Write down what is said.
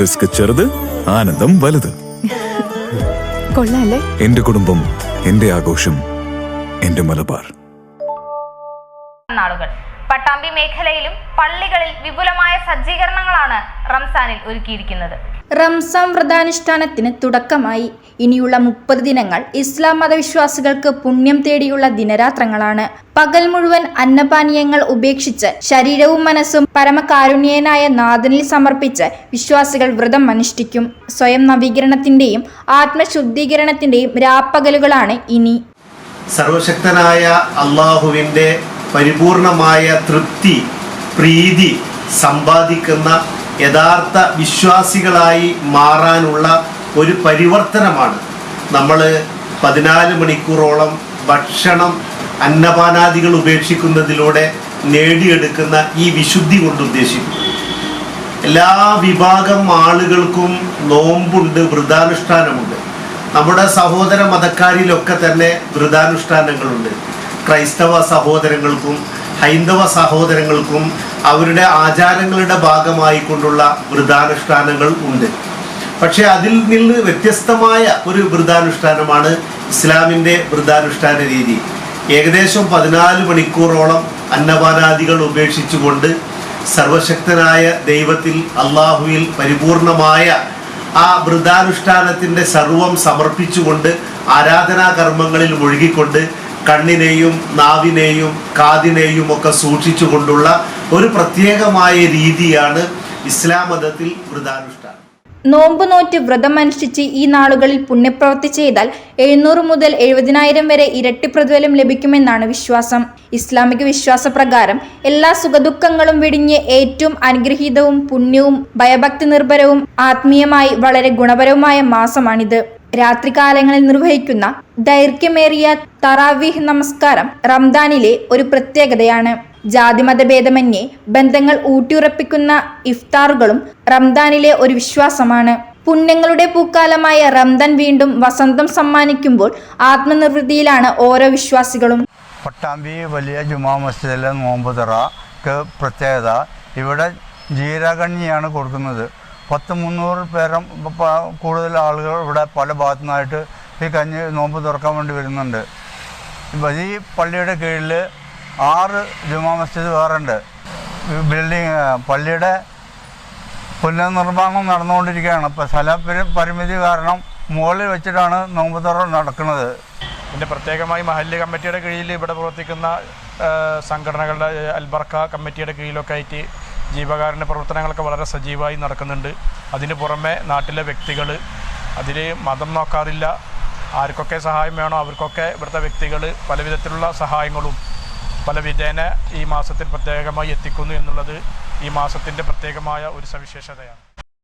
Risk ചെറുത് ആനന്ദം വലുത്. കൊള്ളാല്ലേ? എന്റെ കുടുംബം എന്റെ ആഘോഷം എന്റെ മലബാർ. നാളുകൾ. പട്ടാമ്പി മേഖലയിലും പള്ളികളിൽ വിപുലമായ സജ്ജീകരണങ്ങളാണ് റംസാനിൽ ഒരുക്കിയിരിക്കുന്നത്. റംസാൻ വ്രതാനുഷ്ഠാനത്തിന് തുടക്കമായി. ഇനിയുള്ള മുപ്പത് ദിനങ്ങൾ ഇസ്ലാം മതവിശ്വാസികൾക്ക് പുണ്യം തേടിയുള്ള ദിനരാത്രങ്ങളാണ്. പകൽ മുഴുവൻ അന്നപാനീയങ്ങൾ ഉപേക്ഷിച്ച് ശരീരവും മനസ്സും പരമകാരുണ്യനായ നാഥനിൽ സമർപ്പിച്ച് വിശ്വാസികൾ വ്രതം അനുഷ്ഠിക്കും. സ്വയം നവീകരണത്തിന്റെയും ആത്മശുദ്ധീകരണത്തിന്റെയും രാപ്പകലുകളാണ് ഇനി. സർവശക്തനായ അള്ളാഹുവിന്റെ പരിപൂർണമായ തൃപ്തി പ്രീതി സമ്പാദിക്കുന്ന യഥാർത്ഥ വിശ്വാസികളായി മാറാനുള്ള ഒരു പരിവർത്തനമാണ്. നമ്മൾ പതിനാല് മണിക്കൂറോളം ഭക്ഷണം അന്നപാനാദികൾ ഉപേക്ഷിക്കുന്നതിലൂടെ നേടിയെടുക്കുന്ന ഈ വിശുദ്ധി കൊണ്ട് ഉദ്ദേശിക്കുന്നത് എല്ലാ വിഭാഗം ആളുകൾക്കും നോമ്പുണ്ട് വ്രതാനുഷ്ഠാനമുണ്ട് നമ്മുടെ സഹോദര മതക്കാരിലൊക്കെ തന്നെ വ്രതാനുഷ്ഠാനങ്ങളുണ്ട് ക്രൈസ്തവ സഹോദരങ്ങൾക്കും ഹൈന്ദവ സഹോദരങ്ങൾക്കും അവരുടെ ആചാരങ്ങളുടെ ഭാഗമായി കൊണ്ടുള്ള വ്രതാനുഷ്ഠാനങ്ങൾ ഉണ്ട്. പക്ഷേ അതിൽ നിന്ന് വ്യത്യസ്തമായ ഒരു വ്രതാനുഷ്ഠാനമാണ് ഇസ്ലാമിന്റെ വ്രതാനുഷ്ഠാന രീതി. ഏകദേശം പതിനാല് മണിക്കൂറോളം അന്നപാനാദികൾ ഉപേക്ഷിച്ചുകൊണ്ട് സർവശക്തനായ ദൈവത്തിൽ അള്ളാഹുവിൽ പരിപൂർണമായ ആ വ്രതാനുഷ്ഠാനത്തിന്റെ സർവം സമർപ്പിച്ചുകൊണ്ട് ആരാധനാ കർമ്മങ്ങളിൽ മുഴുകിക്കൊണ്ട് കണ്ണിനെയും നാവിനെയും കാതിനെയും ഒക്കെ സൂക്ഷിച്ചുകൊണ്ടുള്ള ഒരു പ്രത്യേകമായ രീതിയാണ് ഇസ്ലാം മതത്തിൽ വ്രതാനുഷ്ഠാനം വ്രതം അനുഷ്ഠിച്ച് ഈ നാളുകളിൽ പുണ്യപ്രവൃത്തി ചെയ്താൽ എഴുന്നൂറ് മുതൽ എഴുപതിനായിരം വരെ ഇരട്ടി പ്രതിഫലം ലഭിക്കുമെന്നാണ് വിശ്വാസം. ഇസ്ലാമിക വിശ്വാസപ്രകാരം എല്ലാ സുഖദുഃഖങ്ങളും വെടിഞ്ഞ് ഏറ്റവും അനുഗ്രഹീതവും പുണ്യവും ഭയഭക്തി നിർഭരവും ആത്മീയമായി വളരെ ഗുണപരവുമായ മാസമാണിത്. രാത്രികാലങ്ങളിൽ നിർവഹിക്കുന്ന ദൈർഘ്യമേറിയ തറാവീഹ് നമസ്കാരം റംദാനിലെ ഒരു പ്രത്യേകതയാണ്. ജാതിമതഭേദമന്യേ ബന്ധങ്ങൾ ഊട്ടിയുറപ്പിക്കുന്ന ഇഫ്താറുകളും റംദാനിലെ ഒരു വിശ്വാസമാണ്. പുണ്യങ്ങളുടെ പൂക്കാലമായ റംദാൻ വീണ്ടും വസന്തം സമ്മാനിക്കുമ്പോൾ ആത്മനിർവൃതിയിലാണ് ഓരോ വിശ്വാസികളും. പട്ടാമ്പി വലിയ ജുമാ മസ്ജിദിലെ നോമ്പുതറക്ക് പ്രത്യേകത. ഇവിടെ ജീരകണ്ണിയാണ് കൊടുക്കുന്നത്. പത്ത് മുന്നൂറ് പേരം കൂടുതൽ ആളുകൾ ഇവിടെ പല ഭാഗത്തു നിന്നായിട്ട് ഈ കഞ്ഞി നോമ്പ് തുറക്കാൻ വേണ്ടി വരുന്നുണ്ട്. ഈ പള്ളിയുടെ കീഴിൽ ആറ് ജുമാ മസ്ജിദ് വേറുണ്ട്. ഉണ്ട് ബിൽഡിങ് പള്ളിയുടെ പുനർനിർമ്മാണം നടന്നുകൊണ്ടിരിക്കുകയാണ്. അപ്പോൾ സ്ഥല പരിമിതി കാരണം മുകളിൽ വെച്ചിട്ടാണ് നോമ്പ് തുറ നടക്കുന്നത്. പിന്നെ പ്രത്യേകമായി മഹല്ല് കമ്മിറ്റിയുടെ കീഴിൽ ഇവിടെ പ്രവർത്തിക്കുന്ന സംഘടനകളുടെ അൽബർക്ക കമ്മിറ്റിയുടെ കീഴിലൊക്കെ ആയിട്ട് ജീവകാരുണ്യ പ്രവർത്തനങ്ങളൊക്കെ വളരെ സജീവമായി നടക്കുന്നുണ്ട്. അതിന് പുറമെ നാട്ടിലെ വ്യക്തികൾ അതിൽ മതം നോക്കാറില്ല. ആർക്കൊക്കെ സഹായം വേണോ അവർക്കൊക്കെ ഇവിടുത്തെ വ്യക്തികൾ പലവിധത്തിലുള്ള സഹായങ്ങളും പല വിധേന ഈ മാസത്തിൽ പ്രത്യേകമായി എത്തിക്കുന്നു എന്നുള്ളത് ഈ മാസത്തിന്റെ പ്രത്യേകമായ ഒരു സവിശേഷതയാണ്.